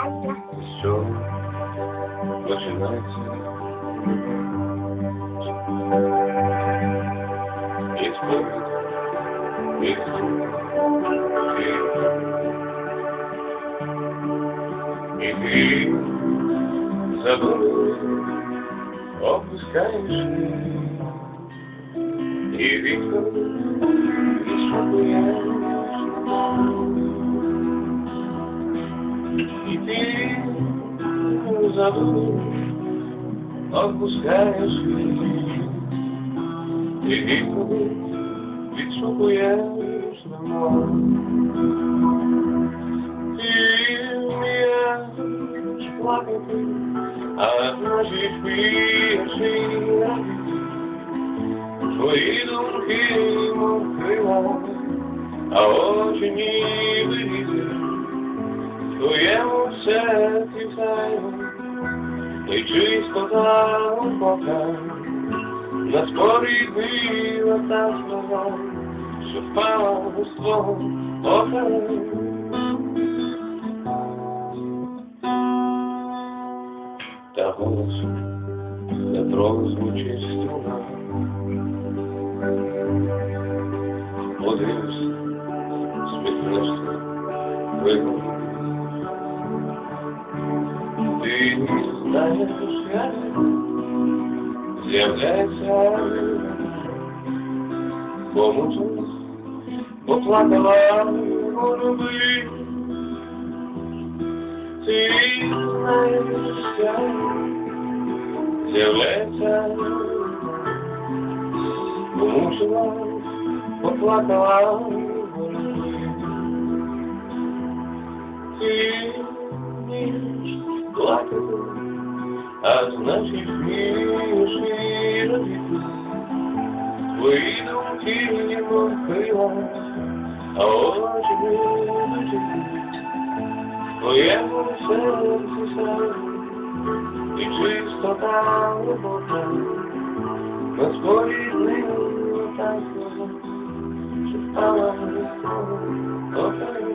нормально. Все. Начинается. Исповедь. Ты, и ты задумываешь, и ветер, и шагуешь. Забув, опускаєш і відповідь відшукуєш немов. Ти вмієш плакати, а значить вмієш і радіти. Твої думки мов крила, а очі ніби вітер. Твоєму тайна, і чистота глибока, на спорі била та слова, що впала з твого ока. Та голос не прозвучить струна. Подивишся, знаєш, як з'являється помучилась, поплакала голуби. Ти знаєш, як з'являється помучилась, поплакала а значить смієш вірити ти. Твої думки него похила, а очі будуть іти. Твоєму серцю сам, і чистота робота, на спорі ним та сльоза, що стала вже з тобою,